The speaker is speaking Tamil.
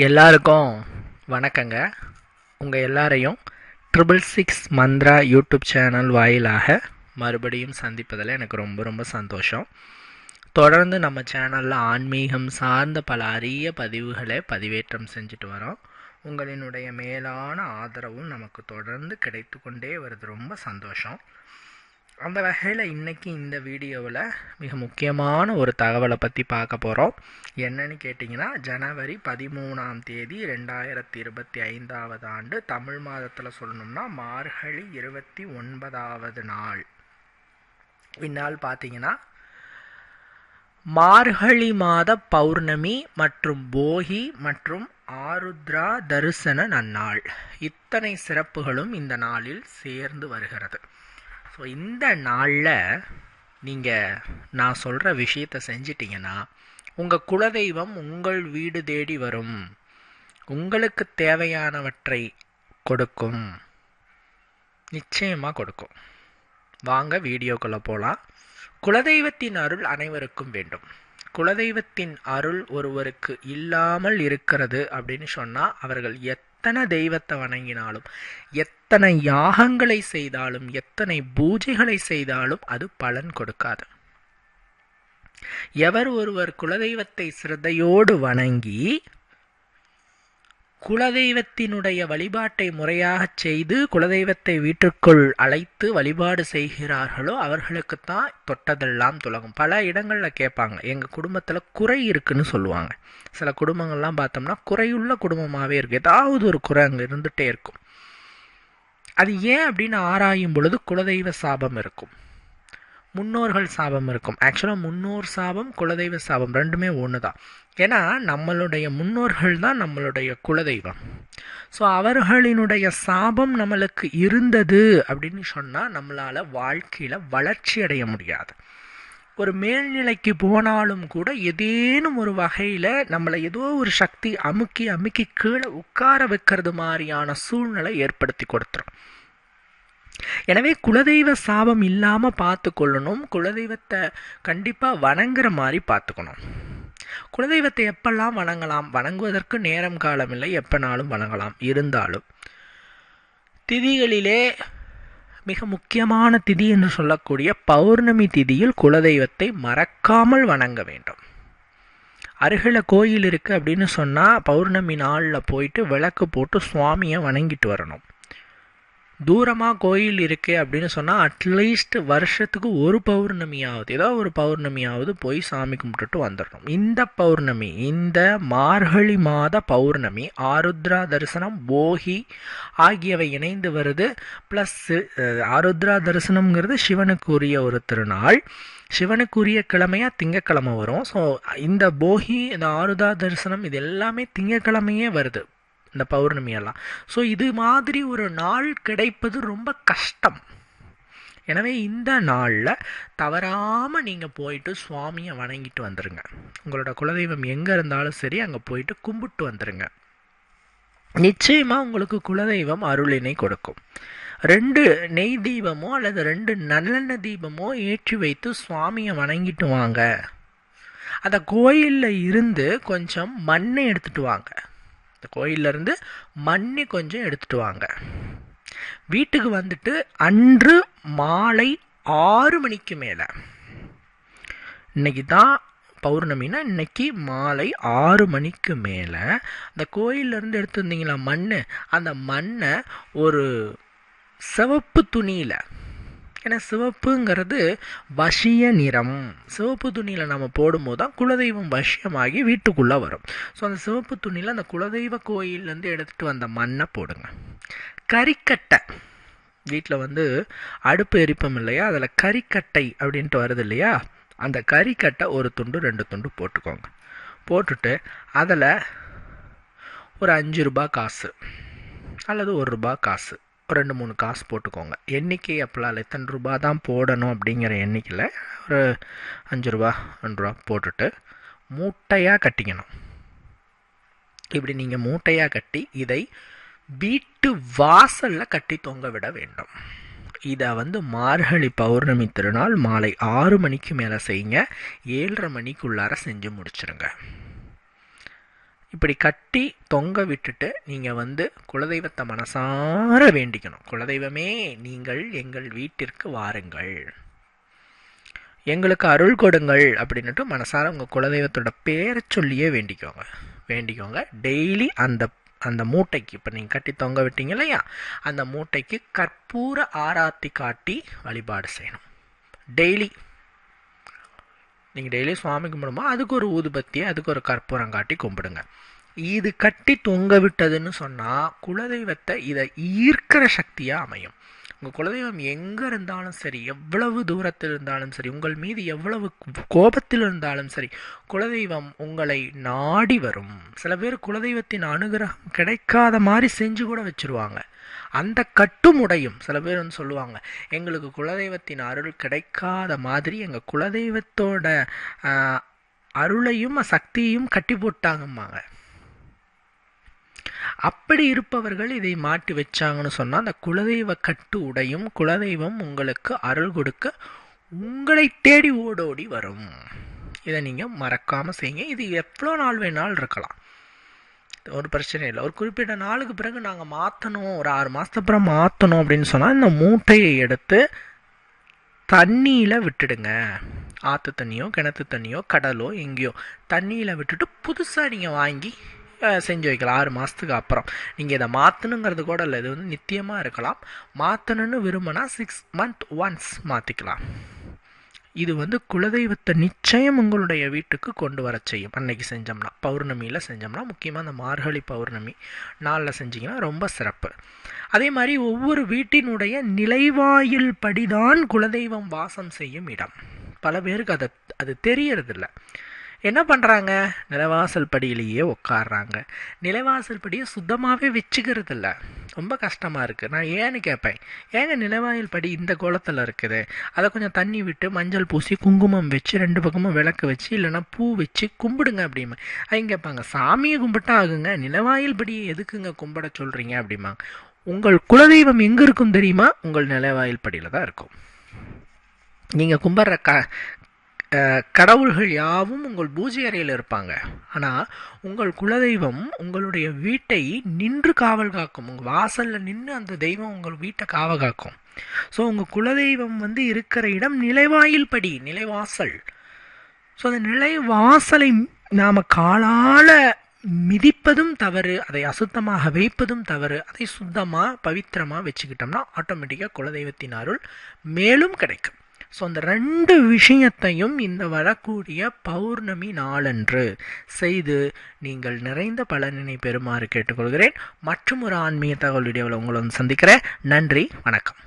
எல்லாருக்கும் வணக்கங்க. உங்கள் எல்லாரையும் triple six Mantra YouTube channel வாயிலாக மறுபடியும் சந்திப்பதில் எனக்கு ரொம்ப ரொம்ப சந்தோஷம். தொடர்ந்து நம்ம சேனலில் ஆன்மீகம் சார்ந்த பல அரிய பதிவுகளை பதிவேற்றம் செஞ்சுட்டு வரோம். உங்களினுடைய மேலான ஆதரவும் நமக்கு தொடர்ந்து கிடைத்து கொண்டே வருது. ரொம்ப சந்தோஷம். அந்த வகையில் இன்றைக்கி இந்த வீடியோவில் மிக முக்கியமான ஒரு தகவலை பற்றி பார்க்க போகிறோம் என்னன்னு கேட்டிங்கன்னா ஜனவரி பதிமூணாம் தேதி ரெண்டாயிரத்தி இருபத்தி ஐந்தாவது ஆண்டு தமிழ் மாதத்தில் சொல்லணும்னா மார்கழி இருபத்தி ஒன்பதாவது நாள். இந்நாள் பார்த்தீங்கன்னா மார்கழி மாத பௌர்ணமி மற்றும் போகி மற்றும் ஆருத்ரா தரிசன நன்னாள். இத்தனை சிறப்புகளும் இந்த நாளில் சேர்ந்து வருகிறது. ஸோ இந்த நாளில் நீங்கள் நான் சொல்கிற விஷயத்தை செஞ்சிட்டிங்கன்னா உங்கள் குலதெய்வம் உங்கள் வீடு தேடி வரும். உங்களுக்கு தேவையானவற்றை கொடுக்கும். நிச்சயமாக கொடுக்கும். வாங்க வீடியோக்குள்ளே போகலாம் குலதெய்வத்தின் அருள் அனைவருக்கும் வேண்டும். குலதெய்வத்தின் அருள் ஒருவருக்கு இல்லாமல் இருக்கிறது அப்படின்னு சொன்னால் அவர்கள் எத்தனை தெய்வத்தை வணங்கினாலும் எத்தனை யாகங்களை செய்தாலும் எத்தனை பூஜைகளை செய்தாலும் அது பலன் கொடுக்காது. எவர் ஒருவர் குலதெய்வத்தை சிரதையோடு வணங்கி குலதெய்வத்தினுடைய வழிபாட்டை முறையாகச் செய்து குலதெய்வத்தை வீட்டுக்குள் அழைத்து வழிபாடு செய்கிறார்களோ அவர்களுக்குத்தான் தொட்டதெல்லாம் துலகும் பல இடங்களில் கேட்பாங்க. எங்கள் குடும்பத்தில் குறை இருக்குன்னு சொல்லுவாங்க. சில குடும்பங்கள்லாம் பார்த்தோம்னா குறையுள்ள குடும்பமாகவே இருக்குது ஏதாவது ஒரு குறை அங்கே இருந்துகிட்டே இருக்கும். அது ஏன் அப்படின்னு ஆராயும் பொழுது குலதெய்வ சாபம் இருக்கும். முன்னோர்கள் சாபம் இருக்கும். ஆக்சுவலாக முன்னோர் சாபம் குலதெய்வ சாபம் ரெண்டுமே ஒன்று தான் ஏன்னா நம்மளுடைய முன்னோர்கள் தான் நம்மளுடைய குலதெய்வம். ஸோ அவர்களினுடைய சாபம் நம்மளுக்கு இருந்தது அப்படின்னு சொன்னால் நம்மளால் வாழ்க்கையில் வளர்ச்சி அடைய முடியாது. ஒரு மேல்நிலைக்கு போனாலும் கூட ஏதேனும் ஒரு வகையில் நம்மளை ஏதோ ஒரு சக்தி அமுக்கி அமுக்கி கீழே உட்கார வைக்கிறது மாதிரியான சூழ்நிலை ஏற்படுத்தி கொடுத்துரும். எனவே குலதெய்வ சாபம் இல்லாமல் பார்த்து கொள்ளணும் குலதெய்வத்தை கண்டிப்பாக வணங்குற மாதிரி பார்த்துக்கணும். குலதெய்வத்தை எப்பெல்லாம் வணங்கலாம்? வணங்குவதற்கு நேரம் காலம் இல்லை. எப்பனாலும் வணங்கலாம். இருந்தாலும் திதிகளிலே மிக முக்கியமான திதி என்று சொல்லக்கூடிய பௌர்ணமி திதியில் குலதெய்வத்தை மறக்காமல் வணங்க வேண்டும். அருகில் கோயில் இருக்குது அப்படின்னு சொன்னால் பௌர்ணமி நாளில் போயிட்டு விளக்கு போட்டு சுவாமியை வணங்கிட்டு வரணும். தூரமாக கோயில் இருக்கே அப்படின்னு சொன்னால் அட்லீஸ்ட் வருஷத்துக்கு ஒரு பௌர்ணமியாவது ஏதோ ஒரு பௌர்ணமியாவது போய் சாமி கும்பிட்டுட்டு வந்துடணும். இந்த பௌர்ணமி இந்த மார்கழி மாத பௌர்ணமி ஆருத்ரா தரிசனம் போகி ஆகியவை இணைந்து வருது. ப்ளஸ் ஆருத்ரா தரிசனம்ங்கிறது சிவனுக்குரிய ஒரு திருநாள். சிவனுக்குரிய கிழமையாக திங்கக்கிழமை வரும். ஸோ இந்த போகி இந்த ஆருதா தரிசனம் இது எல்லாமே திங்கக்கிழமையே வருது. இந்த பௌர்ணமியெல்லாம் ஸோ இது மாதிரி ஒரு நாள் கிடைப்பது ரொம்ப கஷ்டம். எனவே இந்த நாளில் தவறாமல் நீங்கள் போயிட்டு சுவாமியை வணங்கிட்டு வந்துடுங்க உங்களோட குலதெய்வம் எங்கே இருந்தாலும் சரி அங்கே போயிட்டு கும்பிட்டு வந்துடுங்க நிச்சயமாக உங்களுக்கு குலதெய்வம் அருளினை கொடுக்கும். ரெண்டு நெய் தீபமோ அல்லது ரெண்டு நல்லெண்ண தீபமோ ஏற்றி வைத்து சுவாமியை வணங்கிட்டு வாங்க. அந்த கோயிலில் இருந்து கொஞ்சம் மண்ணை எடுத்துகிட்டு வாங்க. இந்த கோயிலேருந்து மண்ணி கொஞ்சம் எடுத்துகிட்டு வாங்க. வீட்டுக்கு வந்துட்டு அன்று மாலை ஆறு மணிக்கு மேலே. இன்னைக்கு தான் பௌர்ணமினா இன்னைக்கு மாலை ஆறு மணிக்கு மேலே. அந்த கோயிலேருந்து எடுத்துருந்தீங்களா மண் அந்த மண்ணை ஒரு சிவப்பு துணியில் ஏன்னா சிவப்புங்கிறது வசிய நிறம். சிவப்பு துணியில் நம்ம போடும்போது தான் குலதெய்வம் வசியமாகி வீட்டுக்குள்ளே வரும். ஸோ அந்த சிவப்பு துணியில் அந்த குலதெய்வ கோயிலேருந்து எடுத்துகிட்டு வந்த மண்ணை போடுங்க. கறிக்கட்டை. வீட்டில் வந்து அடுப்பு எரிப்பம் இல்லையா? அதில் கறிக்கட்டை அப்படின்ட்டு வருது இல்லையா? அந்த கறிக்கட்டை ஒரு துண்டு ரெண்டு துண்டு போட்டுக்கோங்க. போட்டுட்டு அதில் ஒரு அஞ்சு ரூபா காசு அல்லது ஒரு ரூபா காசு. ரெண்டு மூணு காசு போட்டுக்கோங்க. எண்ணிக்கை அப்போலாம் எத்தனை ரூபா தான் போடணும் அப்படிங்கிற எண்ணிக்கையில் ஒரு அஞ்சு ரூபா ரெண்டு ரூபா போட்டுட்டு மூட்டையாக கட்டிக்கணும். இப்படி நீங்கள் மூட்டையாக கட்டி இதை வீட்டு வாசலில் கட்டி தொங்க விட வேண்டும். இதை வந்து மார்கழி பௌர்ணமி திருநாள் மாலை ஆறு மணிக்கு மேலே செய்யுங்க. ஏழரை மணிக்குள்ளார செஞ்சு முடிச்சிருங்க. இப்படி கட்டி தொங்க விட்டுட்டு நீங்கள் வந்து குலதெய்வத்தை மனசார வேண்டிக்கணும். குலதெய்வமே நீங்கள் எங்கள் வீட்டிற்கு வாருங்கள். எங்களுக்கு அருள் கொடுங்கள் அப்படின்னுட்டு மனசார உங்கள் குலதெய்வத்தோட பேரை சொல்லியே வேண்டிக்கோங்க. வேண்டிக்கோங்க. டெய்லி அந்த அந்த மூட்டைக்கு இப்போ நீங்கள் கட்டி தொங்க விட்டீங்க இல்லையா? அந்த மூட்டைக்கு கற்பூர ஆராத்தி காட்டி வழிபாடு செய்யணும். டெய்லி நீங்கள் டெய்லி சுவாமி கும்பிடுமோ அதுக்கு ஒரு ஊதுபத்தியை அதுக்கு ஒரு கற்பூரம் காட்டி கும்பிடுங்க. இது கட்டி தொங்க விட்டதுன்னு சொன்னால் குலதெய்வத்தை இதை ஈர்க்கிற சக்தியாக அமையும். உங்கள் குலதெய்வம் எங்கே இருந்தாலும் சரி எவ்வளவு தூரத்தில் இருந்தாலும் சரி உங்கள் மீது எவ்வளவு கோபத்தில் இருந்தாலும் சரி குலதெய்வம் உங்களை நாடி வரும். சில பேர் குலதெய்வத்தின் அனுகிரகம் கிடைக்காத மாதிரி செஞ்சு கூட வச்சுருவாங்க. அந்த கட்டும் உடையும் சில பேர் வந்து சொல்லுவாங்க எங்களுக்கு குலதெய்வத்தின் அருள் கிடைக்காத மாதிரி எங்கள் குலதெய்வத்தோட அருளையும் சக்தியையும் கட்டி போட்டாங்கம்மாங்க. அப்படி இருப்பவர்கள் இதை மாட்டி வச்சாங்கன்னு சொன்னால் அந்த குலதெய்வ கட்டு உடையும் குலதெய்வம் உங்களுக்கு அருள் கொடுக்க உங்களை தேடி ஓடோடி வரும். இதை நீங்கள் மறக்காமல் செய்யுங்க. இது எவ்வளோ நாள் வேணாலும் இருக்கலாம். ஒரு பிரச்சனை இல்லை. ஒரு குறிப்பிட்ட நாளுக்கு பிறகு நாங்கள் மாற்றணும் ஒரு ஆறு மாதத்துக்கு அப்புறம் மாற்றணும் அப்படின்னு சொன்னால் இந்த மூட்டையை எடுத்து தண்ணியில் விட்டுடுங்க. ஆற்று தண்ணியோ கிணத்து தண்ணியோ கடலோ எங்கேயோ தண்ணியில் விட்டுட்டு புதுசாக நீங்கள் வாங்கி செஞ்சு வைக்கலாம். ஆறு மாதத்துக்கு அப்புறம். நீங்கள் இதை மாற்றணுங்கிறது கூட இல்லை. இது வந்து நித்தியமாக இருக்கலாம். மாற்றணுன்னு விரும்பினா சிக்ஸ் மந்த் ஒன்ஸ் மாற்றிக்கலாம் இது வந்து குலதெய்வத்தை நிச்சயம் உங்களுடைய வீட்டுக்கு கொண்டு வர செய்யும். அன்னைக்கு செஞ்சோம்னா பௌர்ணமியில் செஞ்சோம்னா முக்கியமாக அந்த மார்கழி பௌர்ணமி நாளில் செஞ்சிங்கன்னா ரொம்ப சிறப்பு. அதே மாதிரி ஒவ்வொரு வீட்டினுடைய நிலைவாயில் படிதான் குலதெய்வம் வாசம் செய்யும் இடம். பல பேருக்கு அதை அது தெரியறதில்ல. என்ன பண்ணுறாங்க நிலவாசல் படியிலேயே உட்காடுறாங்க நிலவாசல் படியை சுத்தமாகவே வச்சுக்கிறது இல்லை ரொம்ப கஷ்டமாக இருக்குது நான் ஏன்னு கேட்பேன் ஏங்க நிலவாயில் படி இந்த கோலத்தில் இருக்குது? அதை கொஞ்சம் தண்ணி விட்டு மஞ்சள் பூசி குங்குமம் வச்சு ரெண்டு பக்கமும் விளக்கு வச்சு இல்லைன்னா பூ வச்சு கும்பிடுங்க அப்படிமா. அவங்க கேட்பாங்க சாமியை கும்பிட்டா ஆகுங்க. நிலவாயில் படியை எதுக்குங்க கும்பிட சொல்கிறீங்க அப்படிம்பாங்க உங்கள் குலதெய்வம் எங்கே இருக்கும் தெரியுமா? உங்கள் நிலவாயில் படியில் தான் இருக்கும். நீங்கள் கும்பிட்ற க கடவுள்கள் யாவும் உங்கள் பூஜை அறையில் இருப்பாங்க. ஆனால் உங்கள் குலதெய்வம் உங்களுடைய வீட்டை நின்று காவல் காக்கும். உங்கள் வாசலில் நின்று அந்த தெய்வம் உங்கள் வீட்டை காவ காக்கும். ஸோ உங்கள் குலதெய்வம் வந்து இருக்கிற இடம் நிலைவாயில் படி நிலைவாசல். ஸோ அந்த நிலைவாசலை நாம் காலால் மிதிப்பதும் தவறு அதை அசுத்தமாக வைப்பதும் தவறு அதை சுத்தமாக பவித்திரமாக வச்சுக்கிட்டோம்னா ஆட்டோமேட்டிக்காக குலதெய்வத்தின் அருள் மேலும் கிடைக்கும். ஸோ அந்த ரெண்டு விஷயத்தையும் இந்த வரக்கூடிய பௌர்ணமி நாளன்று செய்து நீங்கள் நிறைந்த பலனினை பெறுமாறு கேட்டுக்கொள்கிறேன். மற்றும் ஒரு ஆன்மீக தகவல் வீடியோவில் உங்களை வந்து சந்திக்கிறேன். நன்றி வணக்கம்.